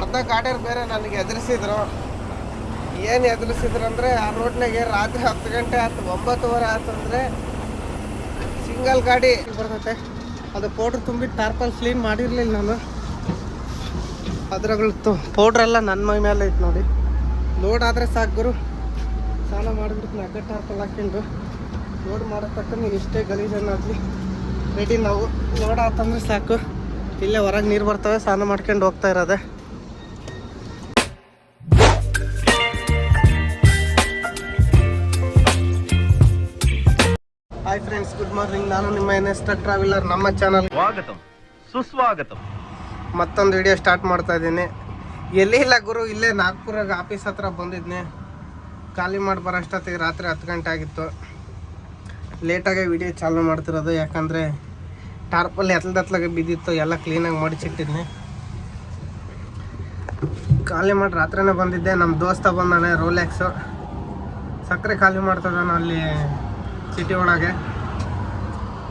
ಅರ್ಧ ಗಾಡಿಯವ್ರು ಬೇರೆ ನನಗೆ ಎದುರಿಸಿದ್ರು. ಏನು ಎದುರಿಸಿದ್ರು ಅಂದರೆ ಆ ರೋಡ್ನಾಗೆ ರಾತ್ರಿ ಹತ್ತು ಗಂಟೆ ಆಯ್ತು, ಒಂಬತ್ತುವರೆ ಆಯ್ತು ಅಂದರೆ ಸಿಂಗಲ್ ಗಾಡಿ ಬರ್ತೈತೆ. ಅದು ಪೌಡ್ರ್ ತುಂಬಿ ಟಾರ್ಪಲ್ ಕ್ಲೀನ್ ಮಾಡಿರಲಿಲ್ಲ ನಾನು. ಅದ್ರಗಳು ಪೌಡ್ರೆಲ್ಲ ನನ್ನ ಮೈ ಮೇಲೆ ಐತೆ ನೋಡಿ. ಲೋಡ್ ಆದರೆ ಸಾಕು ಗುರು. ಸ್ನಾನ ಮಾಡಿಬಿಟ್ಟು ಅಗ್ಗ ಟಾರ್ಪಲ್ ಹಾಕ್ಕೊಂಡು ಲೋಡ್ ಮಾಡೋ ತಕ್ಕ ಎಷ್ಟೇ ಗಲೀಜನ್ನಾಗಲಿ ರೆಡಿ ನಾವು. ಲೋಡ್ ಆತಂದ್ರೆ ಸಾಕು. ಇಲ್ಲೇ ಹೊರಗೆ ನೀರು ಬರ್ತವೆ, ಸ್ನಾನ ಮಾಡ್ಕೊಂಡು ಹೋಗ್ತಾ ಇರೋದೆ. ಹಾಯ್ ಫ್ರೆಂಡ್ಸ್ ಗುಡ್ ಮಾರ್ನಿಂಗ್ ನಾನು ನಿಮ್ಮ ಎನ್ ಎಸ್ ಟ್ರಾವೆಲರ್ ನಮ್ಮ ಚಾನಲ್ ಸ್ವಾಗತಂ. ಸುಸ್ವಾಗತ. ಮತ್ತೊಂದು ವಿಡಿಯೋ ಸ್ಟಾರ್ಟ್ ಮಾಡ್ತಾ ಇದ್ದೀನಿ. ಎಲ್ಲಿ ಇಲ್ಲ ಗುರು ಇಲ್ಲೇ ನಾಗ್ಪುರಾಗ ಆಫೀಸ್ ಹತ್ರ ಬಂದಿದ್ನಿ. ಖಾಲಿ ಮಾಡಿ ಬರೋ ಅಷ್ಟೊತ್ತಿಗೆ ರಾತ್ರಿ ಹತ್ತು ಗಂಟೆ ಆಗಿತ್ತು. ಲೇಟಾಗೆ ವಿಡಿಯೋ ಚಾಲು ಮಾಡ್ತಿರೋದು ಯಾಕಂದರೆ ಟಾರ್ಪಲ್ಲಿ ಎತ್ಲದತ್ಲಾಗೆ ಬಿದ್ದಿತ್ತು ಎಲ್ಲ ಕ್ಲೀನಾಗಿ ಮಡಿಚಿಟ್ಟಿದ್ನಿ. ಖಾಲಿ ಮಾಡಿ ರಾತ್ರಿನೇ ಬಂದಿದ್ದೆ. ನಮ್ಮ ದೋಸ್ತ ಬಂದಾನೆ ರೋಲ್ಯಾಕ್ಸು ಸಕ್ಕರೆ ಖಾಲಿ ಮಾಡ್ತದಾನ ಅಲ್ಲಿ. ಸಿಟಿ ಒಳಗೆ.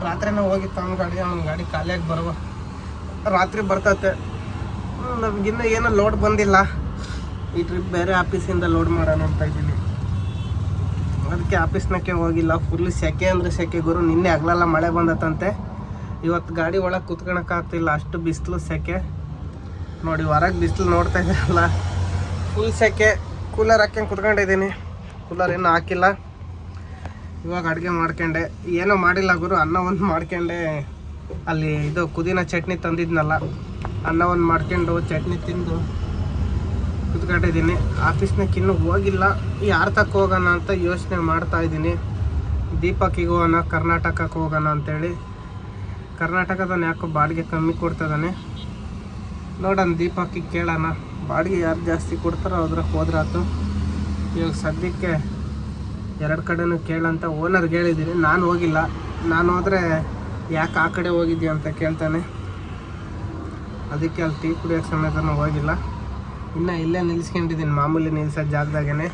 ರಾತ್ರಿನೇ ಹೋಗಿತ್ತು ಅವ್ನ ಗಾಡಿ ಅವ್ನ ಗಾಡಿ ಖಾಲಿಯಾಗಿ ಬರುವ ರಾತ್ರಿ ಬರ್ತೈತೆ. ನಮ್ಗಿನ್ನ ಏನು ಲೋಡ್ ಬಂದಿಲ್ಲ. ಈ ಟ್ರಿಪ್ ಬೇರೆ ಆಫೀಸಿಂದ ಲೋಡ್ ಮಾಡೋಣ ಅಂತ ಇದ್ದೀನಿ. ಅದಕ್ಕೆ ಆಫೀಸ್ನಕ್ಕೆ ಹೋಗಿಲ್ಲ. ಫುಲ್ ಸೆಕೆ ಅಂದರೆ ಸೆಕೆ ಗುರು. ನಿನ್ನೆ ಹಗಲೆಲ್ಲ ಮಳೆ ಬಂದತ್ತಂತೆ. ಇವತ್ತು ಗಾಡಿ ಒಳಗೆ ಕುತ್ಕೊಳಕ್ಕಾಗ್ತಿಲ್ಲ ಅಷ್ಟು ಬಿಸಿಲು, ಸೆಕೆ. ನೋಡಿ, ಹೊರಗೆ ಬಿಸಿಲು ನೋಡ್ತಾ ಇದ್ದೀರಲ್ಲ ಫುಲ್ ಸೆಕೆ. ಕೂಲರ್ ಹಾಕ್ಯಂಗೆ ಕುತ್ಕೊಂಡಿದ್ದೀನಿ. ಕೂಲರ್ ಇನ್ನೂ ಹಾಕಿಲ್ಲ. ಇವಾಗ ಅಡುಗೆ ಮಾಡ್ಕೊಂಡೆ. ಏನೋ ಮಾಡಿಲ್ಲ ಗುರು ಅನ್ನ ಮಾಡ್ಕೊಂಡೆ. ಅಲ್ಲಿ ಇದು ಕುದಿನ ಚಟ್ನಿ ತಂದಿದ್ನಲ್ಲ ಅನ್ನ ಮಾಡ್ಕೊಂಡು ಚಟ್ನಿ ತಿಂದು ಕುತ್ಕೊಂಡಿದ್ದೀನಿ. ಆಫೀಸ್ನಾಗ ಇನ್ನೂ ಹೋಗಿಲ್ಲ. ಯಾರ ತಕ್ಕ ಹೋಗೋಣ ಅಂತ ಯೋಚನೆ ಮಾಡ್ತಾ ಇದ್ದೀನಿ. ದೀಪಕ್ಕಿಗೆ ಹೋಗೋಣ ಕರ್ನಾಟಕಕ್ಕೆ ಹೋಗೋಣ ಅಂತೇಳಿ. ಕರ್ನಾಟಕದನ್ನು ಯಾಕೋ ಬಾಡಿಗೆ ಕಮ್ಮಿ ಕೊಡ್ತದಾನೆ ನೋಡೋಣ ದೀಪಕ್ಕಿಗೆ ಕೇಳೋಣ. ಬಾಡಿಗೆ ಯಾರು ಜಾಸ್ತಿ ಕೊಡ್ತಾರೋ ಅದ್ರಾಗ ಹೋದ್ರಾತು. ಇವಾಗ ಸದ್ಯಕ್ಕೆ ಎರಡು ಕಡೆನೂ ಕೇಳಂತ ಓನರ್ಗೆ ಹೇಳಿದ್ದೀನಿ. ನಾನು ಹೋಗಿಲ್ಲ. ನಾನು ಹೋದರೆ ಯಾಕೆ ಆ ಕಡೆ ಹೋಗಿದ್ದೀವಿ ಅಂತ ಕೇಳ್ತಾನೆ. ಅದಕ್ಕೆ ಅಲ್ಲಿ ಟೀ ಕುಡಿಯೋಕೆ ಸಮೇತನೂ ಹೋಗಿಲ್ಲ. ಇನ್ನು ಇಲ್ಲೇ ನಿಲ್ಲಿಸ್ಕೊಂಡಿದ್ದೀನಿ, ಮಾಮೂಲಿ ನಿಲ್ಲಿಸೋ ಜಾಗದಾಗೇ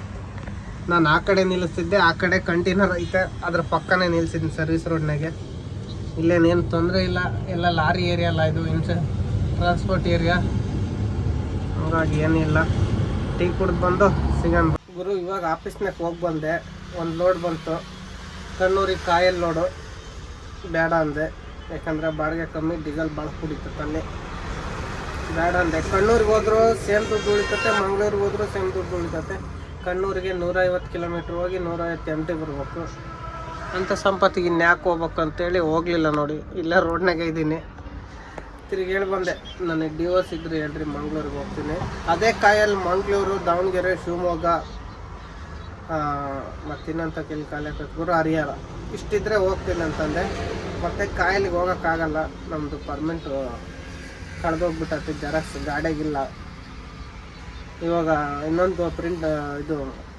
ನಾನು ಆ ಕಡೆ ನಿಲ್ಲಿಸ್ತಿದ್ದೆ, ಆ ಕಡೆ ಕಂಟೈನರ್ ಐತೆ, ಅದ್ರ ಪಕ್ಕನೇ ನಿಲ್ಲಿಸಿದ್ದೀನಿ ಸರ್ವಿಸ್ ರೋಡ್ನಾಗೆ. ಇಲ್ಲೇನೇನು ತೊಂದರೆ ಇಲ್ಲ. ಎಲ್ಲ ಲಾರಿ ಏರಿಯಾ ಅಲ್ಲ ಇದು ಇನ್ಸ ಟ್ರಾನ್ಸ್ಪೋರ್ಟ್ ಏರಿಯಾ. ಹಂಗಾಗಿ ಏನಿಲ್ಲ. ಟೀ ಕುಡ್ದು ಬಂದು ಸಿಗೋಣ. ಗುರು, ಇವಾಗ ಆಫೀಸ್ನಾಗ ಹೋಗಿ ಬಂದೆ. ಒಂದು ಲೋಡ್ ಬಂತು. ಕಣ್ಣೂರಿಗೆ ಕಾಯಲ್ ಲೋಡು ಬೇಡ ಅಂದೆ. ಯಾಕಂದರೆ ಬಾಡಿಗೆ ಕಮ್ಮಿ ಡೀಸೆಲ್ ಭಾಳ ಕುಡಿತು ತನ್ನಿ ಬೇಡ ಅಂದೆ. ಕಣ್ಣೂರಿಗೆ ಹೋದರೂ ಸೇಮ್ ದುಡ್ಡು ಉಳಿತತೆ, ಮಂಗಳೂರಿಗೆ ಹೋದ್ರು ಸೇಮ್ ದುಡ್ಡು ಉಳಿತತೆ. ಕಣ್ಣೂರಿಗೆ ನೂರೈವತ್ತು ಕಿಲೋಮೀಟ್ರ್ ಹೋಗಿ ನೂರೈವತ್ತು ಎಂ ಟಿ ಬರಬೇಕು. ಅಂಥ ಸಂಪತ್ತಿಗೆ ಇನ್ಯಾಕೆ ಹೋಗ್ಬೇಕು ಅಂತೇಳಿ ಹೋಗಲಿಲ್ಲ ನೋಡಿ. ಇಲ್ಲೇ ರೋಡ್ನಾಗೆ ಇದ್ದೀನಿ. ತಿರುಗಿ ಹೇಳಿ ಬಂದೆ. ನನಗೆ ಡಿವೋರ್ಸ್ ಇದ್ರೆ ಹೇಳ್ರಿ, ಮಂಗ್ಳೂರಿಗೆ ಹೋಗ್ತೀನಿ. ಅದೇ ಕಾಯಲ್ಲಿ ಮಂಗಳೂರು, ದಾವಣಗೆರೆ, ಶಿವಮೊಗ್ಗ ಮತ್ತಿನ್ನಂತ ಕೆಲ ಕಾಲೇ ಗುರು ಹರಿಹರ. ಇಷ್ಟಿದ್ರೆ ಹೋಗ್ತೀನಿ ಅಂತಂದೆ. ಮತ್ತೆ ಕಾಯಲಿಗೆ ಹೋಗೋಕ್ಕಾಗಲ್ಲ. ನಮ್ಮದು ಪರ್ಮೆಂಟು ಕಳೆದೋಗ್ಬಿಟ್ಟೈತಿ ಜೆರಾಕ್ಸ್, ಗಾಡಿಯಾಗಿಲ್ಲ. ಇವಾಗ ಇನ್ನೊಂದು ಪ್ರಿಂಟ್ ಇದು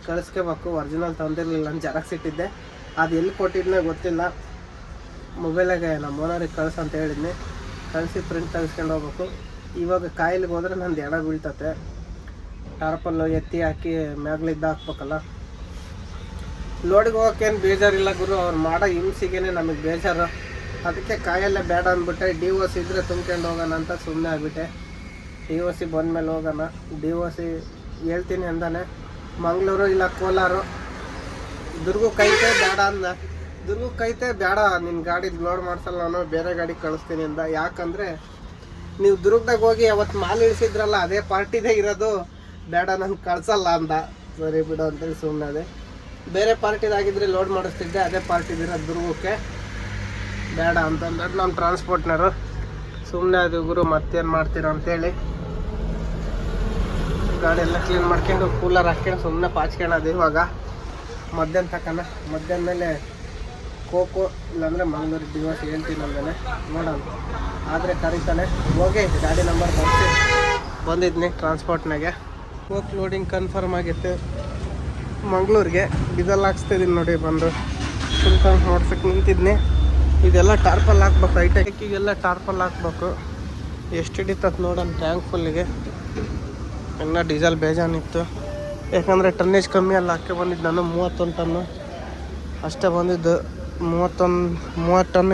ಕಳಿಸ್ಕೋಬೇಕು. ಒರಿಜಿನಲ್ ತಂದಿರಲಿಲ್ಲ ನಾನು ಜೆರಾಕ್ಸ್ ಇಟ್ಟಿದ್ದೆ. ಅದು ಎಲ್ಲಿ ಕೊಟ್ಟಿದ್ನೇ ಗೊತ್ತಿಲ್ಲ. ಮೊಬೈಲಾಗೆ ನಮ್ಮ ಓನರಿಗೆ ಕಳ್ಸು ಅಂತ ಹೇಳಿದ್ನಿ. ಕಳಿಸಿ ಪ್ರಿಂಟ್ ತೆಗೆಸ್ಕೊಂಡು ಹೋಗ್ಬೇಕು. ಇವಾಗ ಕಾಯಿಲೆಗೆ ಹೋದ್ರೆ ನಂದು ಎಡ ಬೀಳ್ತತೆ. ಟಾರ್ಪಲ್ಲು ಎತ್ತಿ ಹಾಕಿ ಮ್ಯಾಗ್ಲಿದ್ದ ಹಾಕ್ಬೇಕಲ್ಲ. ಲೋಡಿಗೆ ಹೋಗೋಕ್ಕೇನು ಬೇಜಾರಿಲ್ಲ ಗುರು, ಅವ್ರು ಮಾಡೋ ಹಿಂಸೆಗೇನೆ ನಮಗೆ ಬೇಜಾರು. ಅದಕ್ಕೆ ಕಾಯಲ್ಲೇ ಬೇಡ ಅಂದ್ಬಿಟ್ಟೆ, ಡಿ ಒ ಸಿ ಇದ್ದರೆ ತುಂಬ್ಕೊಂಡು ಹೋಗೋಣ ಅಂತ ಸುಮ್ಮನೆ ಆಗಿಬಿಟ್ಟೆ. ಡಿ ಒ ಸಿ ಬಂದಮೇಲೆ ಹೋಗೋಣ. ಡಿ ಒ ಸಿ ಹೇಳ್ತೀನಿ ಅಂದಾನೆ. ಮಂಗಳೂರು ಇಲ್ಲ ಕೋಲಾರು. ದುರ್ಗಕ್ಕೈತೆ ಬೇಡ ಅಂದ ದುರ್ಗಕ್ಕೈತೆ ಬೇಡ ನಿನ್ನ ಗಾಡಿ ಲೋಡ್ ಮಾಡ್ಸಲ್ಲ ನಾನು, ಬೇರೆ ಗಾಡಿ ಕಳಿಸ್ತೀನಿ ಅಂದ. ಯಾಕಂದರೆ ನೀವು ದುರ್ಗದಾಗ ಹೋಗಿ ಅವತ್ತು ಮಾಲ್ ಇಳಿಸಿದ್ರಲ್ಲ, ಅದೇ ಪಾರ್ಟಿದೇ ಇರೋದು. ಬೇಡ ನಾನು ಕಳಿಸಲ್ಲ ಅಂದ. ಸರಿ ಬಿಡು ಅಂತೇಳಿ ಸುಮ್ಮನೆ ಅದೇ ಬೇರೆ ಪಾರ್ಟಿದಾಗಿದ್ರೆ ಲೋಡ್ ಮಾಡಿಸ್ತಿದ್ದೆ, ಅದೇ ಪಾರ್ಟಿದಿರೋ ದುರ್ಗಕ್ಕೆ. ಬೇಡ ಅಂತಂದ್ರೆ ನಮ್ಮ ಟ್ರಾನ್ಸ್ಪೋರ್ಟ್ನರು ಸುಮ್ಮನೆ ಅದು ಗುರು ಮತ್ತೇನು ಮಾಡ್ತೀರ ಅಂತೇಳಿ. ಗಾಡಿ ಎಲ್ಲ ಕ್ಲೀನ್ ಮಾಡ್ಕೊಂಡು ಕೂಲರ್ ಹಾಕ್ಕೊಂಡು ಸುಮ್ಮನೆ ಪಾಚ್ಕೊಳ್ಳೋದು ಇವಾಗ. ಮಧ್ಯಾಹ್ನ ತಕನ ಮಧ್ಯಾಹ್ನ ಮೇಲೆ ಕೋಕೋ, ಇಲ್ಲಾಂದರೆ ಮಂಗಳೂರು ದಿವಸ ಹೇಳ್ತೀನಿ ಅಂದಾನೆ ನೋಡೋಣ. ಆದರೆ ಕರೀತಾನೆ, ಹೋಗಿ, ಗಾಡಿ ನಂಬರ್ ಬರ್ತೀನಿ ಬಂದಿದ್ನಿ ಟ್ರಾನ್ಸ್ಪೋರ್ಟ್ನಾಗೆ ಕೋಕ್ ಲೋಡಿಂಗ್ ಕನ್ಫರ್ಮ್ ಆಗಿತ್ತು. ಮಂಗಳೂರಿಗೆ. ಡೀಸೆಲ್ ಹಾಕ್ಸ್ತಿದ್ದೀನಿ ನೋಡಿ ಬಂದು. ಟ್ಯಾಂಕ್ ನೋಡ್ಸಕ್ಕೆ ನಿಂತಿದ್ನಿ. ಇದೆಲ್ಲ ಟಾರ್ಪಲ್ ಹಾಕ್ಬೇಕು ಐಟೆಕ್ಕಿಗೆಲ್ಲ ಟಾರ್ಪಲ್ ಹಾಕ್ಬೇಕು. ಎಷ್ಟು ಹಿಡಿತತ್ ನೋಡೋಣ ಟ್ಯಾಂಕ್ ಫುಲ್ಲಿಗೆ ಇನ್ನು ಡೀಸೆಲ್ ಬೇಜಾನಿತ್ತು. ಯಾಕಂದರೆ ಟನ್ನೇಜ್ ಕಮ್ಮಿ ಅಲ್ಲಿ ಹಾಕಿ ಬಂದಿದ್ದು ನಾನು ಮೂವತ್ತೊಂದು ಟನ್ನು ಅಷ್ಟೇ ಬಂದಿದ್ದು. ಮೂವತ್ತೊಂದು, ಮೂವತ್ತು ಟನ್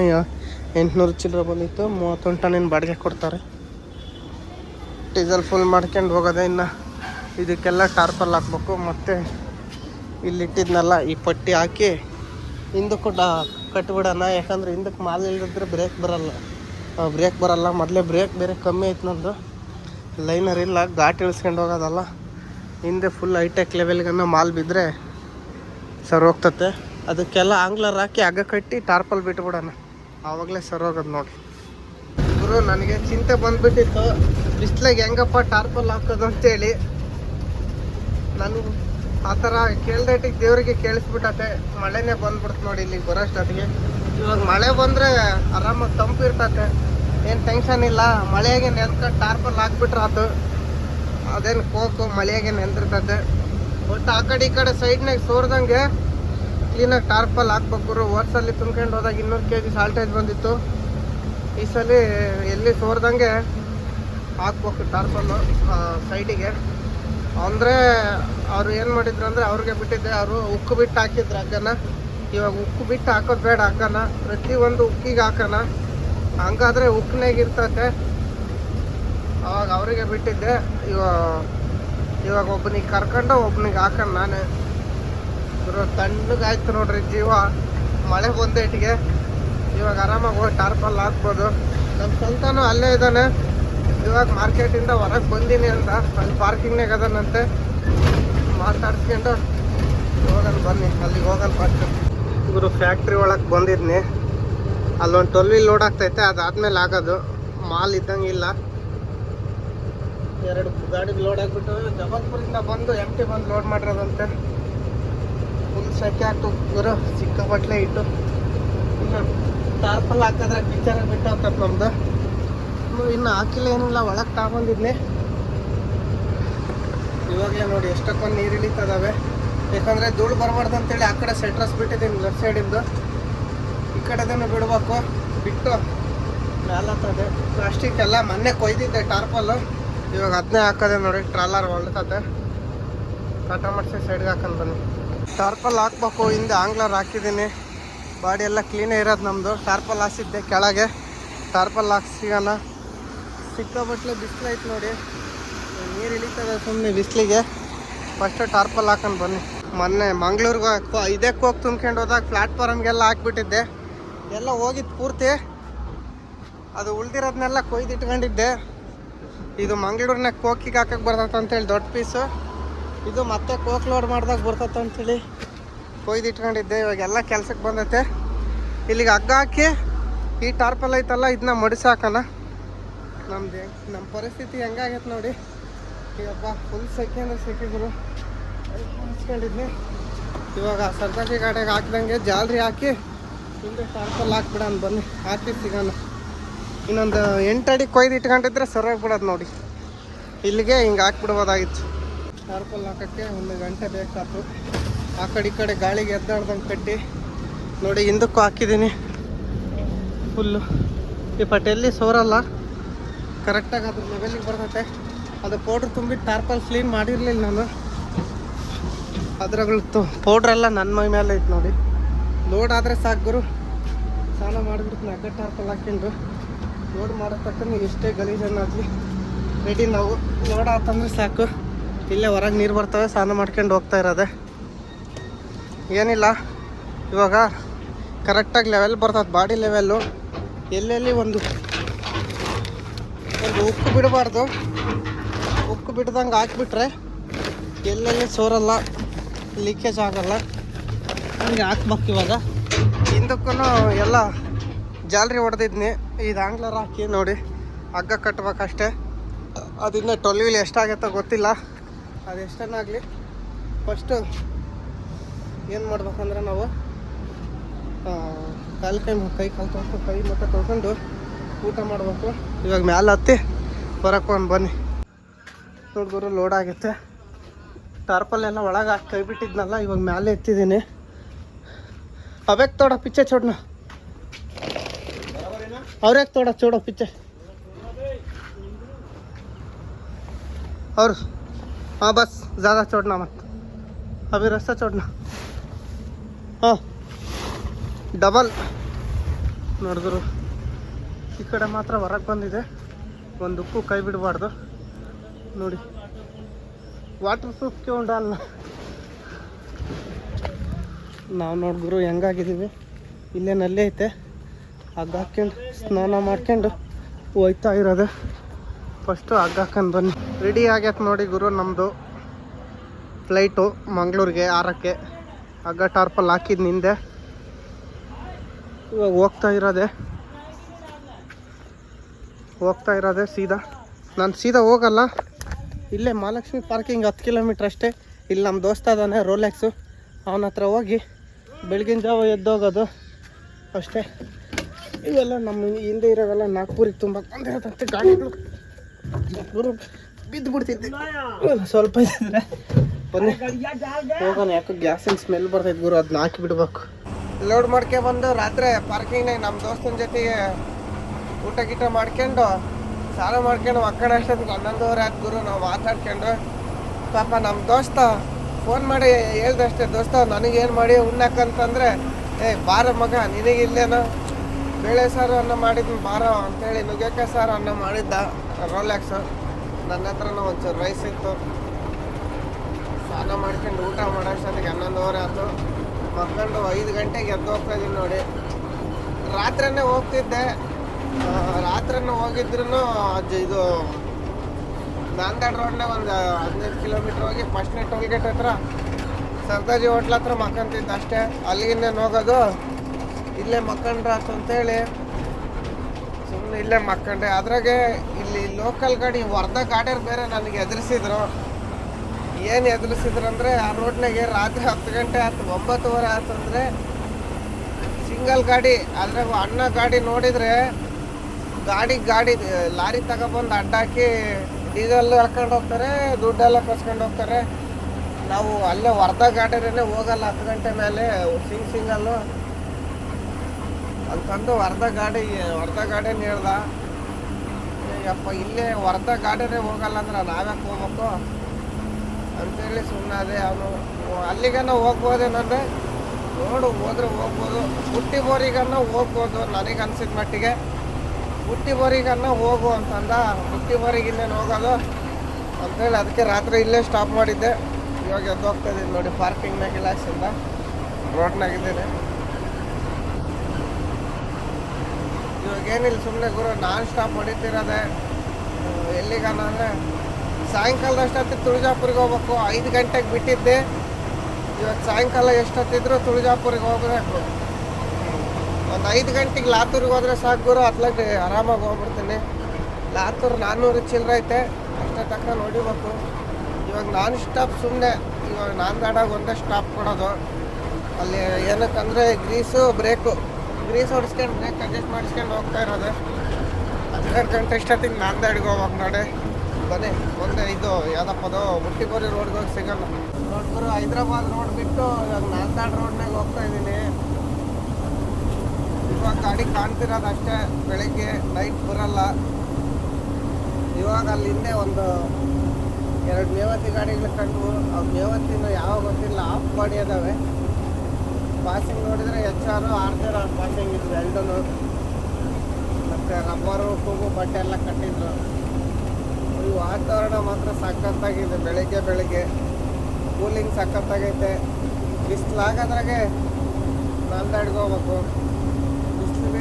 ಎಂಟುನೂರು ಚಿಲ್ಲರೆ ಬಂದಿತ್ತು. ಮೂವತ್ತೊಂದು ಟನ್ನಿನ ಬಾಡಿಗೆ ಕೊಡ್ತಾರೆ? ಡೀಸೆಲ್ ಫುಲ್ ಮಾಡ್ಕೊಂಡು ಹೋಗೋದೆ ಇನ್ನು. ಇದಕ್ಕೆಲ್ಲ ಟಾರ್ಪಲ್ ಹಾಕ್ಬೇಕು. ಮತ್ತು ಇಲ್ಲಿ ಇಟ್ಟಿದ್ನಲ್ಲ ಈ ಪಟ್ಟಿ ಹಾಕಿ. ಹಿಂದಕ್ಕೂ ಡಾ ಕಟ್ಬಿಡೋಣ, ಯಾಕಂದ್ರೆ ಹಿಂದಕ್ಕೆ ಮಾಲ್ ಇಲ್ಲದಿದ್ರೆ ಬ್ರೇಕ್ ಬರಲ್ಲ. ಬ್ರೇಕ್ ಬರಲ್ಲ. ಮೊದಲೇ ಬ್ರೇಕ್ ಬೇರೆ ಕಮ್ಮಿ ಐತೆ ನಂದು. ಲೈನರ್ ಇಲ್ಲ, ಘಾಟ್ ಇಳಿಸ್ಕೊಂಡು ಹೋಗೋದಲ್ಲ. ಹಿಂದೆ ಫುಲ್ ಹೈಟೆಕ್ ಲೆವೆಲ್ಗನ್ನ ಮಾಲ್ ಬಿದ್ದರೆ ಸರ್ ಹೋಗ್ತತೆ. ಅದಕ್ಕೆಲ್ಲ ಆಂಗ್ಲರ್ ಹಾಕಿ ಹಗ್ಗ ಕಟ್ಟಿ ಟಾರ್ಪಲ್ ಬಿಟ್ಬಿಡೋಣ. ಆವಾಗಲೇ ಸರ್ ಹೋಗೋದು ನೋಡಿ. ಗುರು, ನನಗೆ ಚಿಂತೆ ಬಂದುಬಿಟ್ಟಿತ್ತು. ಬಿಸ್ಲಾಗೆ ಹೆಂಗಪ್ಪ ಟಾರ್ಪಲ್ ಹಾಕೋದು ಅಂತೇಳಿ. ನಾನು ಆ ಥರ ಕೇಳ್ದಟ್ಟಿಗೆ ದೇವರಿಗೆ ಕೇಳಿಸ್ಬಿಟ್ಟತೆ. ಮಳೆನೇ ಬಂದ್ಬಿಡ್ತು ನೋಡಿ ಇಲ್ಲಿಗೆ ಬರೋಷ್ಟೊತ್ತಿಗೆ ಇವಾಗ ಮಳೆ ಬಂದರೆ ಆರಾಮಾಗಿ ತಂಪು ಇರ್ತತೆ. ಏನು ಟೆನ್ಷನ್ ಇಲ್ಲ. ಮಳೆಯಾಗೆ ನೆನ್ಕೊಂಡು ಟಾರ್ಪಲ್ ಹಾಕ್ಬಿಟ್ರೆ ಆತು. ಅದೇನು ಕೋಕು, ಮಳೆಯಾಗೆ ನೆಂದಿರ್ತತೆ ಒಟ್ಟು ಆ ಕಡೆ ಈ ಕಡೆ ಸೈಡ್ನಾಗ ಸೋರ್ದಂಗೆ ಕ್ಲೀನಾಗಿ ಟಾರ್ಪಲ್ ಹಾಕ್ಬೇಕು ವರ್ಷಲ್ಲಿ ತುಂಬ್ಕೊಂಡು ಹೋದಾಗ ಇನ್ನೂರು ಕೆ ಜಿ ಸಾಲ್ಟೇಜ್ ಬಂದಿತ್ತು. ಈ ಸಲ ಎಲ್ಲಿ ಸೋರ್ದಂಗೆ ಹಾಕ್ಬೇಕು ಟಾರ್ಪಲ್ಲು ಸೈಡಿಗೆ ಅಂದರೆ ಅವ್ರು ಏನು ಮಾಡಿದ್ರು ಅಂದರೆ ಅವ್ರಿಗೆ ಬಿಟ್ಟಿದ್ದೆ, ಅವರು ಉಕ್ಕು ಬಿಟ್ಟು ಹಾಕಿದ್ರು ಹಗ್ಗನ ಇವಾಗ ಉಕ್ಕು ಬಿಟ್ಟು ಹಾಕೋದು ಬೇಡ ಹಗ್ಗನ ಪ್ರತಿಯೊಂದು ಉಕ್ಕಿಗೆ ಹಾಕೋಣ. ಹಂಗಾದ್ರೆ ಇರ್ತತೆ. ಅವಾಗ ಅವರಿಗೆ ಬಿಟ್ಟಿದ್ದೆ. ಇವ, ಇವಾಗ ಒಬ್ಬನಿಗೆ ಕರ್ಕೊಂಡು ಒಬ್ಬನಿಗೆ ಹಾಕೋಣ ನಾನೇ. ಇವರು ತಣ್ಣಗಾಯ್ತು ನೋಡ್ರಿ ಜೀವ. ಮಳೆ ಬಂದೇಟಿಗೆ ಇವಾಗ ಆರಾಮಾಗಿ ಹೋಗಿ ಟಾರ್ಪಲ್ ಹಾಕ್ಬೋದು. ನಮ್ಮ ಸ್ವಂತನೂ ಅಲ್ಲೇ ಇದ್ದಾನೆ ಇವಾಗ ಮಾರ್ಕೆಟಿಂದ ಹೊರಗೆ ಬಂದೀನಿ ಅಂತ. ಅಲ್ಲಿ ಪಾರ್ಕಿಂಗ್ನಾಗ ಅದನ್ನಂತೆ ಮಾತಾಡ್ಸ್ಕೊಂಡು ಹೋಗೋಣ ಬನ್ನಿ. ಅಲ್ಲಿಗೆ ಹೋಗಲ್ಲ ಪಾರ್ಕ್ ಇವರು ಫ್ಯಾಕ್ಟ್ರಿ ಒಳಗೆ ಬಂದಿದ್ನಿ. ಅಲ್ಲೊಂದು ಟೊಲ್ ವೀಲ್ ಲೋಡ್ ಆಗ್ತೈತೆ, ಅದಾದ್ಮೇಲೆ ಆಗೋದು. ಮಾಲ್ ಇದ್ದಂಗೆ ಇಲ್ಲ. ಎರಡು ಗಾಡಿ ಲೋಡ್ ಆಗಿಬಿಟ್ಟು ಜಬಲ್ಪುರಿಂದ ಬಂದು ಎಂ ಟಿ ಬಂದು ಲೋಡ್ ಮಾಡಿರೋದಂತೆ. ಫುಲ್ ಸೆಕೆ ಗುರು, ಸಿಕ್ಕಾಪಟ್ಲೆ ಇಟ್ಟು. ಟಾರ್ಪಲ್ ಹಾಕಿದ್ರೆ ಪಿಕ್ಚರ್ ಬಿಟ್ಟು ಹೋಗ್ತದೆ ನಮ್ದು. ಇನ್ನು ಹಾಕಿಲ್ಲ, ಏನಿಲ್ಲ, ಒಳಗೆ ತಗೊಂಡಿದ್ನಿ. ಇವಾಗಲೇ ನೋಡಿ, ಎಷ್ಟಕ್ಕೊಂದು ನೀರು ಇಳಿತದಾವೆ. ಯಾಕಂದರೆ ಧೂಳು ಬರಬಾರ್ದು ಅಂತೇಳಿ ಆ ಕಡೆ ಸೆಟ್ರಸ್ ಬಿಟ್ಟಿದ್ದೀನಿ ಲೆಫ್ಟ್ ಸೈಡಿಂದು ಈ ಕಡೆದೇನು ಬಿಡಬೇಕು. ಬಿಟ್ಟು ಮೇಲತ್ತದೆ. ಪ್ಲಾಸ್ಟಿಕ್ ಎಲ್ಲ ಮೊನ್ನೆ ಕೊಯ್ದಿದ್ದೆ ಟಾರ್ಪಲ್ಲು. ಇವಾಗ ಅದನ್ನೇ ಹಾಕದೆ ನೋಡಿ, ಟ್ರಾಲರ್ ಹೊಳ್ತದೆ ಕಟ ಮಾಡಿಸಿ ಸೈಡ್ಗೆ ಹಾಕೊಂಡು ಬನ್ನಿ. ಟಾರ್ಪಲ್ ಹಾಕ್ಬೇಕು, ಹಿಂದೆ ಆಂಗ್ಲರ್ ಹಾಕಿದ್ದೀನಿ. ಬಾಡಿ ಎಲ್ಲ ಕ್ಲೀನೇ ಇರೋದು ನಮ್ಮದು ಟಾರ್ಪಲ್ ಹಾಸಿದ್ದೆ ಕೆಳಗೆ. ಟಾರ್ಪಲ್ ಹಾಕ್ಸಿಗೋಣ ಸಿಕ್ಕಾಬಟ್ಲೆ ಬಿಸಿಲು ಐತೆ ನೋಡಿ. ನೀರು ಇಳಿತದೆ ಸುಮ್ಮನೆ ಬಿಸಿಲಿಗೆ. ಫಸ್ಟ್ ಟಾರ್ಪಲ್ ಹಾಕೊಂಡು ಬನ್ನಿ. ಮೊನ್ನೆ ಮಂಗ್ಳೂರ್ಗೆ ಇದಕ್ಕೆ ಹೋಗಿ ತುಂಬ್ಕೊಂಡು ಹೋದಾಗ ಪ್ಲಾಟ್ಫಾರಮ್ಗೆಲ್ಲ ಹಾಕ್ಬಿಟ್ಟಿದ್ದೆ. ಎಲ್ಲ ಹೋಗಿದ್ದು ಪೂರ್ತಿ. ಅದು ಉಳ್ದಿರೋದನ್ನೆಲ್ಲ ಕೊಯ್ದು ಇಟ್ಕೊಂಡಿದ್ದೆ. ಇದು ಮಂಗಳೂರಿನ ಕೋಕಿಗೆ ಹಾಕಕ್ಕೆ ಬರ್ತೈತೆ ಅಂತೇಳಿ ದೊಡ್ಡ ಪೀಸು ಇದು ಮತ್ತೆ ಕೋಕ್ ಲೋಡ್ ಮಾಡಿದಾಗ ಬರ್ತೈತೆ ಅಂತೇಳಿ ಕೊಯ್ದಿಟ್ಕೊಂಡಿದ್ದೆ ಇವಾಗ ಎಲ್ಲ ಕೆಲ್ಸಕ್ಕೆ ಬಂದೈತೆ. ಇಲ್ಲಿಗೆ ಹಗ್ಗ ಹಾಕಿ ಈ ಟಾರ್ಪಲ್ ಐತಲ್ಲ ಇದನ್ನ ಮಡಿಸಿ ಹಾಕೋಣ ನಮ್ದು ನಮ್ಮ ಪರಿಸ್ಥಿತಿ ಹೆಂಗಾಗೈತೆ ನೋಡಿ. ಈಗಪ್ಪ ಫುಲ್ ಸೆಕೆ ಅಂದ್ರೆ ಸೆಕೆ ಗುರು. ಹಚ್ಕೊಂಡಿದ್ನಿ ಇವಾಗ ಸರ್ಕಾರಿ ಗಾಡಿಗೆ ಹಾಕ್ದಂಗೆ ಜಾಲ್ರಿ ಹಾಕಿ ಹಿಂದೆ ಟಾರ್ಪಲ್ ಹಾಕ್ಬಿಡೋಣ ಬನ್ನಿ. ಹಾಕಿ ಸಿಗೋಣ. ಇನ್ನೊಂದು ಎಂಟು ಅಡಿ ಕೊಯ್ದು ಇಟ್ಕೊಂಡಿದ್ರೆ ಸರಿಯಾಗಿ ಬಿಡೋದು ನೋಡಿ. ಇಲ್ಲಿಗೆ ಹಿಂಗೆ ಹಾಕ್ಬಿಡ್ಬೋದಾಗಿತ್ತು. ಟಾರ್ಪಲ್ ಹಾಕೋಕ್ಕೆ ಒಂದು ಗಂಟೆ ಬೇಕಾಯ್ತು. ಆ ಕಡೆ ಈ ಕಡೆ ಗಾಳಿಗೆ ಎದ್ದಾಡ್ದಂಗೆ ಕಟ್ಟಿ ನೋಡಿ ಹಿಂದಕ್ಕೂ ಹಾಕಿದ್ದೀನಿ. ಫುಲ್ಲು ಈ ಪಟ್ಟೆಲ್ಲಿ ಸೋರಲ್ಲ. ಕರೆಕ್ಟಾಗಿ ಅದ್ರ ಲೆವೆಲಿಗೆ ಬರ್ತೈತೆ. ಅದು ಪೌಡ್ರ್ ತುಂಬಿ ಟಾರ್ಪಲ್ ಕ್ಲೀನ್ ಮಾಡಿರಲಿಲ್ಲ ನಾನು. ಅದ್ರಗಳು ತು ಪೌಡ್ರೆಲ್ಲ ನನ್ನ ಮೈ ಮೇಲೆ ಐತೆ ನೋಡಿ. ಲೋಡ್ ಆದರೆ ಸಾಕು ಗುರು. ಸ್ನಾನ ಮಾಡಿಬಿಡ್ತೀನಿ ಅಗ್ಗ ಟಾರ್ಪಲ್ ಹಾಕ್ಕೊಂಡು ಲೋಡ್ ಮಾಡೋ ತಕ್ಕ ಎಷ್ಟೇ ಗಲೀಜನ್ನಾಗಲಿ ರೆಡಿ ನಾವು. ಲೋಡ್ ಆತಂದ್ರೆ ಸಾಕು. ಇಲ್ಲೇ ಹೊರಗೆ ನೀರು ಬರ್ತವೆ, ಸ್ನಾನ ಮಾಡ್ಕೊಂಡು ಹೋಗ್ತಾ ಇರೋದೆ. ಏನಿಲ್ಲ. ಇವಾಗ ಕರೆಕ್ಟಾಗಿ ಲೆವೆಲ್ ಬರ್ತದೆ ಬಾಡಿ ಲೆವೆಲ್ಲು ಎಲ್ಲೆಲ್ಲಿ ಒಂದು ಉಕ್ಕು ಬಿಡಬಾರ್ದು. ಉಕ್ಕು ಬಿಡ್ದಂಗೆ ಹಾಕ್ಬಿಟ್ರೆ ಎಲ್ಲೆಲ್ಲಿ ಸೋರಲ್ಲ ಲೀಕೇಜ್ ಆಗಲ್ಲ. ಹಂಗೆ ಹಾಕ್ಬೇಕು ಇವಾಗ. ಹಿಂದಕ್ಕೂ ಎಲ್ಲ ಜಾಲ್ರಿ ಹೊಡೆದಿದ್ನಿ. ಇದು ಆಂಗ್ಲರ್ ಹಾಕಿ ನೋಡಿ. ಹಗ್ಗ ಕಟ್ಬೇಕಷ್ಟೇ. ಅದಿನ್ನ ಟ್ವೆಲ್ ವೀಲ್ ಎಷ್ಟಾಗತ್ತೋ ಗೊತ್ತಿಲ್ಲ. ಅದು ಎಷ್ಟನ್ನಾಗಲಿ ಫಸ್ಟು ಏನು ಮಾಡ್ಬೇಕಂದ್ರೆ ನಾವು ಕಾಲು ಕೈ ಕೈ ಕಾಲು ತೊಳ್ಕೊಂಡು ಕೈ ಮತ್ತು ತೊಳ್ಕೊಂಡು ಊಟ ಮಾಡಬೇಕು ಇವಾಗ ಮ್ಯಾಲೆ ಹತ್ತಿ ಹೊರಕ್ಕೆ ಒಂದು ಬನ್ನಿ ನೋಡಿದ್ರು ಲೋಡ್ ಆಗೈತೆ ಟಾರ್ಪಲ್ ಎಲ್ಲ ಒಳಗೆ ಹಾಕಿ ಕೈ ಬಿಟ್ಟಿದ್ನಲ್ಲ ಇವಾಗ ಮ್ಯಾಲೆ ಎತ್ತಿದ್ದೀನಿ ಅವೇಕ್ ತೋಡ ಪಿಚ್ಚೆ ಚೋಡ್ನ ಅವ್ರೇಕ್ ತೋಡ ಚೋಡೋ ಪಿಚ್ಚೆ और हाँ बस ज़्यादा चढ़ना मत अभी रास्ता चढ़ना हाँ ಡಬಲ್ ನೋಡಿದ್ರು ಈ ಕಡೆ ಮಾತ್ರ ಹೊರಗೆ ಬಂದಿದೆ. ಒಂದು ಉಕ್ಕು ಕೈ ಬಿಡಬಾರ್ದು. ನೋಡಿ. ವಾಟರ್ ಪ್ರೂಫ್ಗೆ ಉಂಡಲ್ಲ ನಾವು ನೋಡಿ ಗುರು, ಹೆಂಗಾಗಿದ್ದೀವಿ? ಇಲ್ಲೇ ನಲ್ಲೇ ಐತೆ. ಹಗ್ಗ ಹಾಕ್ಕೊಂಡು ಸ್ನಾನ ಮಾಡ್ಕೊಂಡು ಹೋಯ್ತಾ ಇರೋದು. ಫಸ್ಟು ಹಗ್ಗ ಹಾಕೊಂಡು ಬನ್ನಿ. ರೆಡಿ ಆಗೈತೆ ನೋಡಿ ಗುರು ನಮ್ಮದು ಫ್ಲೈಟು ಮಂಗಳೂರಿಗೆ ಆರಕ್ಕೆ. ಹಗ್ಗ ಟಾರ್ಪಲ್ ಹಾಕಿದ್ ನಿಂದೆ. ಇವಾಗ ಹೋಗ್ತಾ ಇರೋದೆ. ಹೋಗ್ತಾ ಇರೋದೆ ಸೀದಾ. ನಾನು ಸೀದಾ ಹೋಗಲ್ಲ. ಇಲ್ಲೇ ಮಹಾಲಕ್ಷ್ಮಿ ಪಾರ್ಕಿಂಗ್ ಹತ್ತು ಕಿಲೋಮೀಟ್ರ್ ಅಷ್ಟೇ. ಇಲ್ಲಿ ನಮ್ಮ ದೋಸ್ತ ಅದಾನೆ ರೋಲ್ಯಾಕ್ಸು ಅವನ ಹತ್ರ ಹೋಗಿ ಬೆಳಗಿನ ಜಾವ ಎದ್ದೋಗೋದು ಅಷ್ಟೇ. ಇವೆಲ್ಲ ನಮ್ಮ ಹಿಂದೆ ಇರೋವೆಲ್ಲ ನಾಗ್ಪುರಿಗೆ ತುಂಬ ಬಂದಿರೋದಂತೆ ಗಾಡಿಗಳು. ಬಿದ್ದು ಬಿಡ್ತಿದ್ದೆ ಸ್ವಲ್ಪ ಇದ್ರೆ ಬನ್ನಿ. ಹೋಗೋಣ, ಯಾಕೋ ಗ್ಯಾಸಿನ ಸ್ಮೆಲ್ ಬರ್ತೈತೆ ಗುರು ಅದನ್ನ ಹಾಕಿ ಬಿಡ್ಬೇಕು ಲೋಡ್ ಮಾಡ್ಕೆ ಬಂದು ರಾತ್ರಿ ಪಾರ್ಕಿಂಗ್ನಾಗ ನಮ್ಮ ದೋಸ್ತನ ಜೊತೆಗೆ ಊಟ ಗೀಟ ಮಾಡ್ಕೊಂಡು ಸ್ನಾನ ಮಾಡ್ಕೊಂಡು ಮಕ್ಕಳ ಅಷ್ಟೊತ್ತಿಗೆ ಹನ್ನೊಂದುವರೆ ಆಯ್ತು ಗುರು, ನಾವು ಮಾತಾಡ್ಕೊಂಡು, ಪಾಪ ನಮ್ಮ ದೋಸ್ತ ಫೋನ್ ಮಾಡಿ ಹೇಳ್ದಷ್ಟೇ ದೋಸ್ತ, ನನಗೇನು ಮಾಡಿ ಉಣ್ಣಕ್ಕಂತಂದರೆ ಏ, ಬಾರ ಮಗ, ನಿನಗೆ ಇಲ್ಲೇನೋ, ಬೇಳೆ ಸಾರು ಅನ್ನ ಮಾಡಿದ್ನ ಬಾರ, ಅಂತೇಳಿ ನುಗ್ಗೆಕಾಯಿ ಸಾರು ಅನ್ನ ಮಾಡಿದ್ದ ರೋಲ್ಯಾಕ್ಸು ನನ್ನ ಹತ್ರನೂ ಒಂಚೂರು ರೈಸ್ ಇತ್ತು. ಸ್ನಾನ ಮಾಡ್ಕೊಂಡು ಊಟ ಮಾಡೋಷ್ಟೊತ್ತಿಗೆ ಹನ್ನೊಂದುವರೆ ಆಯಿತು. ಮಕ್ಕಂಡು ಐದು ಗಂಟೆಗೆ ಎದ್ದು ಹೋಗ್ತಾ ಇದೀನಿ ನೋಡಿ. ರಾತ್ರಿನೇ ಹೋಗ್ತಿದ್ದೆ. ಆ, ರಾತ್ರಿನೇ ಹೋಗಿದ್ರು ಇದು ನಾಂದೇಡ್ ರೋಡ್ನಾಗ ಒಂದು ಹದಿನೈದು ಕಿಲೋಮೀಟ್ರ್ ಹೋಗಿ ಫಸ್ಟ್ನೇ ಟೋಲ್ ಗೇಟ್ ಹತ್ರ ಸರ್ದಾಜಿ ಹೋಟ್ಲ ಹತ್ರ ಮಕ್ಕಂತಿದ್ದ ಅಷ್ಟೇ. ಅಲ್ಲಿಗಿಂದೇನು ಹೋಗೋದು? ಇಲ್ಲೇ ಮಕ್ಕಂಡ್ರ ಅಂತೇಳಿ. ಸುಮ್ಮನೆ ಇಲ್ಲೇ ಮಕ್ಕಂಡೆ. ಅದ್ರಾಗೆ ಇಲ್ಲಿ ಲೋಕಲ್ ಗಾಡಿ ವರ್ಧ ಗಾಡಿಯರ್ ಬೇರೆ ನನಗೆ ಎದುರಿಸಿದ್ರು. ಏನು ಎದುರಿಸಿದ್ರು ಅಂದರೆ ಆ ರೋಡ್ನಾಗೆ ರಾತ್ರಿ ಹತ್ತು ಗಂಟೆ ಆಯ್ತು ಒಂಬತ್ತುವರೆ ಆಯ್ತು ಅಂದರೆ ಸಿಂಗಲ್ ಗಾಡಿ. ಅದ್ರಾಗ ಅಣ್ಣ ಗಾಡಿ ನೋಡಿದರೆ ಗಾಡಿ ಗಾಡಿ, ಲಾರಿ ತಗೊಬಂದು ಅಡ್ಡಾಕಿ ಡೀಸೆಲ್ ಹಾಕೊಂಡು ಹೋಗ್ತಾರೆ, ದುಡ್ಡೆಲ್ಲ ಕಸ್ಕೊಂಡು ಹೋಗ್ತಾರೆ. ನಾವು ಅಲ್ಲೇ ವರ್ಧ ಗಾಡಿರೇ ಹೋಗಲ್ಲ, ಹತ್ತು ಗಂಟೆ ಮೇಲೆ, ಸಿಂಗ್, ಸಿಂಗಲ್ಲು. ಅಂತಂದು ವರ್ಧ ಗಾಡಿ, ವರ್ಧ ಗಾಡಿನ ಹೇಳ್ದ. ಯಪ್ಪ, ಇಲ್ಲೇ ವರ್ಧ ಗಾಡಿನೇ ಹೋಗಲ್ಲ ಅಂದ್ರೆ ನಾವ್ಯಾಕೆ ಹೋಗ್ಬೇಕು? ಅಂತೇಳಿ ಸುಮ್ಮನೆ ಅವನು. ಅಲ್ಲಿಗನ ಹೋಗ್ಬೋದೇನಂದ್ರೆ ನೋಡು, ಹೋದ್ರೆ ಹೋಗ್ಬೋದು. ಹುಟ್ಟಿ ಬೋರಿಗನ್ನ ಹೋಗ್ಬೋದು ನನಗೆ ಅನ್ಸಿದ ಮಟ್ಟಿಗೆ. ಬುಟ್ಟಿ ಬೋರಿಗನ್ನ ಹೋಗು ಅಂತಂದ. ಇನ್ನೇನು ಹೋಗೋದು. ಅಂತೇಳಿ ಅದಕ್ಕೆ ರಾತ್ರಿ ಇಲ್ಲೇ ಸ್ಟಾಪ್ ಮಾಡಿದ್ದೆ. ಇವಾಗ ಎದ್ದು ಹೋಗ್ತಾ ಇದ್ದೀನಿ ನೋಡಿ ಪಾರ್ಕಿಂಗ್ನಾಗ ಗಿಲಾಸಿಂದ ರೋಡ್ನಾಗಿದ್ದೀನಿ ಇವಾಗ ಏನಿಲ್ಲ ಸುಮ್ಮನೆ ಗುರು, ನಾನ್ ಸ್ಟಾಪ್ ಹೊಡಿತಿರೋದೆ. ಎಲ್ಲಿಗಾನ ಅಂದರೆ ಸಾಯಂಕಾಲದಷ್ಟೊತ್ತಿಗೆ ತುಳಜಾಪುರಿಗೆ ಹೋಗ್ಬೇಕು. ಐದು ಗಂಟೆಗೆ ಬಿಟ್ಟಿದ್ದೆ. ಇವತ್ತು ಸಾಯಂಕಾಲ ಎಷ್ಟೊತ್ತಿದ್ರು ತುಳಜಾಪುರಿಗೆ ಹೋಗ್ಬೇಕು. ಒಂದು ಐದು ಗಂಟೆಗೆ ಲಾತೂರಿಗೆ ಹೋದ್ರೆ ಸಾಕು ಗುರು. ಅತ್ಲಾಗೆ ಆರಾಮಾಗಿ ಹೋಗ್ಬಿಡ್ತೀನಿ. ಲಾತೂರ್ ನಾನ್ನೂರು ಚಿಲ್ಲರೆ ಐತೆ. ಅಷ್ಟೇ ತಕ್ಕ ನೋಡಿಬೇಕು. ಇವಾಗ ನಾನ್ ಸ್ಟಾಪ್ ಸುಮ್ಮನೆ ಇವಾಗ ನಾಂದಾಡಾಗ ಒಂದೇ ಸ್ಟಾಪ್ ಕೊಡೋದು. ಅಲ್ಲಿ ಏನಕ್ಕಂದರೆ ಗ್ರೀಸು ಬ್ರೇಕು ಗ್ರೀಸ್ ಹೊಡಿಸ್ಕೊಂಡು ಬ್ರೇಕ್ ಅಡ್ಜಸ್ಟ್ ಮಾಡಿಸ್ಕೊಂಡು ಹೋಗ್ತಾ ಇರೋದು. ಹನ್ನೆರಡು ಗಂಟೆ ಇಷ್ಟೊತ್ತಿಗೆ ನಾಂದಾಡಿಗೆ ಹೋಗ್ಬೇಕು ನೋಡಿ. ಬನ್ನಿ, ಒಂದೇ ಇದು ಯಾವ್ದಪ್ಪದು ಬುಟ್ಟಿಬೋರಿ ರೋಡ್ಗೆ ಹೋಗಿ ಸಿಗಲ್ಲ. ನೋಡ್ಬರು ಹೈದ್ರಾಬಾದ್ ರೋಡ್ ಬಿಟ್ಟು ಇವಾಗ ನಾಂದಾಡ್ ರೋಡ್ನಾಗ ಹೋಗ್ತಾ ಇದ್ದೀನಿ ಇವಾಗ ಗಾಡಿ ಕಾಣ್ತಿರೋದು ಅಷ್ಟೇ, ಬೆಳಗ್ಗೆ ಲೈಟ್ ಬರಲ್ಲ. ಇವಾಗ ಅಲ್ಲಿ ಹಿಂದೆ ಒಂದು ಎರಡು ಮೇವತಿ ಗಾಡಿಗಳು ಕಂಡು, ಆ ಮೇವತಿನ ಯಾವ ಗೊತ್ತಿಲ್ಲ ಆಫ್ ಮಾಡಿ ಅದಾವೆ. ಪಾಸಿಂಗ್ ನೋಡಿದರೆ ಎಚ್ ಆರು ಆರ್ ಜೀರೋ ಪಾಸಿಂಗ್ ಇದ್ವು ಎಲ್ಡನು ಮತ್ತು ರಬ್ಬರು ಕೂಗು, ಬಟ್ಟೆ ಎಲ್ಲ ಕಟ್ಟಿದ್ರು. ಈ ವಾತಾವರಣ ಮಾತ್ರ ಸಖತ್ತಾಗಿದೆ, ಬೆಳಗ್ಗೆ ಬೆಳಗ್ಗೆ. ಕೂಲಿಂಗ್ ಸಖತ್ತಾಗೈತೆ. ಬಿಸಿಲಾಗದ್ರಾಗೆ ನಾಲ್ದಾಡ್ಗೆ ಹೋಗ್ಬೇಕು.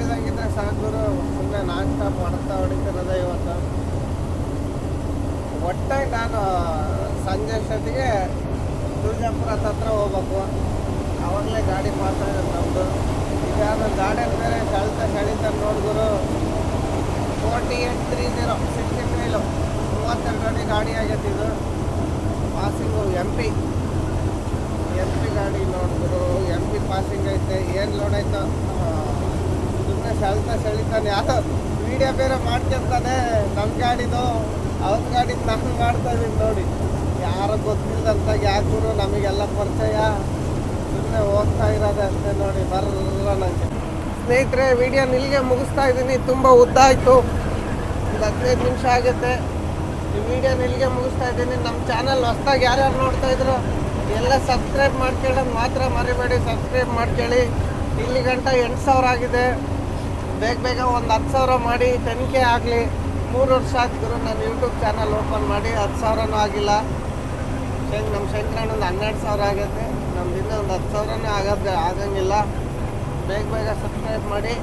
ಬಿಸಿಲು ಸಾಕು ಸುಮ್ಮನೆ ನಾನ್ ಸ್ಟಾಪ್ ಹೊಡ್ತಾ ಹೊಡಿತಿರೋದ ಇವತ್ತು. ಒಟ್ಟಾಗಿ ನಾನು ಸಂಜೆ ಅಷ್ಟೊತ್ತಿಗೆ ತುಳಜಾಪುರ ಹತ್ರ ಹೋಗ್ಬೇಕು. ಆವಾಗಲೇ ಗಾಡಿ ಆಗುತ್ತೆ ನಮ್ಮದು ನಾನು ಗಾಡಿಯಲ್ಲಿ ಮೇಲೆ ಕಳಿತ ಸೆಳಿತ ನೋಡಿದ್ರು forty eight three zero sixty ತ್ರೀಲು ಮೂವತ್ತೆರಡು ಅಡಿ ಗಾಡಿ ಆಗೈತೆ ಇದು. Passing M P M P ಗಾಡಿ ನೋಡಿದ್ರು ಎಂ ಪಿ ಪಾಸಿಂಗ್ ಐತೆ. ಏನು ಲೋಡ್ ಆಯ್ತು ಸೆಳ್ತಾ ಸೆಳಿತಾನೆ ಯಾರೋ ವಿಡಿಯೋ ಬೇರೆ ಮಾಡ್ಕೊಂತಾನೆ ನಮ್ಮ ಗಾಡಿದು, ಅವ್ರ ಗಾಡಿ ನಾನು ಮಾಡ್ತಾ ಇದ್ದೀನಿ ನೋಡಿ. ಯಾರು ಗೊತ್ತಿಲ್ಲದಂತ ಯಾಕೂ ನಮಗೆಲ್ಲ ಪರಿಚಯ. ಸುಮ್ಮನೆ ಹೋಗ್ತಾ ಇರೋದೆ ಅಷ್ಟೇ ನೋಡಿ ಬರಲ್ಲ ನನಗೆ ಸ್ನೇಹಿತರೆ ವಿಡಿಯೋ ಇಲ್ಲಿಗೆ ಮುಗಿಸ್ತಾ ಇದ್ದೀನಿ ತುಂಬ ಉದ್ದ ಆಯಿತು. ಒಂದು ಹದಿನೈದು ನಿಮಿಷ ಆಗುತ್ತೆ. ಈ ವಿಡಿಯೋ ಇಲ್ಲಿಗೆ ಮುಗಿಸ್ತಾ ಇದ್ದೀನಿ ನಮ್ಮ ಚಾನಲ್ ಹೊಸ್ದಾಗಿ ಯಾರ್ಯಾರು ನೋಡ್ತಾ ಇದ್ರು, ಎಲ್ಲ ಸಬ್ಸ್ಕ್ರೈಬ್ ಮಾಡ್ಕೊಳ್ಳೋದು ಮಾತ್ರ ಮರಿಬೇಡಿ. ಸಬ್ಸ್ಕ್ರೈಬ್ ಮಾಡ್ಕೊಳ್ಳಿ. ಇಲ್ಲಿ ಗಂಟ ಎಂಟು ಸಾವಿರ ಆಗಿದೆ. ಬೇಗ ಬೇಗ ಒಂದು ಹತ್ತು ಸಾವಿರ ಮಾಡಿ, ತನಿಖೆ ಆಗಲಿ. ಮೂರು ವರ್ಷ ಆಗ್ತಿದ್ರು ನಾನು ಯೂಟ್ಯೂಬ್ ಚಾನಲ್ ಓಪನ್ ಮಾಡಿ, ಹತ್ತು ಸಾವಿರನೂ ಆಗಿಲ್ಲ. ಶಂಕ್ ನಮ್ಮ ಶಂಕರಣ್ಣೊಂದು ಹನ್ನೆರಡು ಸಾವಿರ ಆಗೈತೆ ನಮ್ಮದಿಂದ ಒಂದು ಹತ್ತು ಸಾವಿರನೂ ಆಗೋದು ಆಗಂಗಿಲ್ಲ. ಬೇಗ ಬೇಗ ಸಬ್ಸ್ಕ್ರೈಬ್ ಮಾಡಿ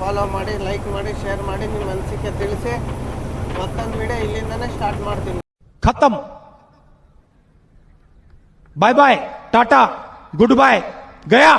ಫಾಲೋ ಮಾಡಿ ಲೈಕ್ ಮಾಡಿ ಶೇರ್ ಮಾಡಿ ನಿಮ್ಮ ಅನಿಸಿಕೆ ತಿಳಿಸಿ. ಮತ್ತೊಂದು ವಿಡಿಯೋ ಇಲ್ಲಿಂದನೇ ಸ್ಟಾರ್ಟ್ ಮಾಡ್ತೀನಿ. ಖತಮ್. ಬಾಯ್ ಬಾಯ್ ಟಾಟಾ ಗುಡ್ ಬಾಯ್ ಗಯಾ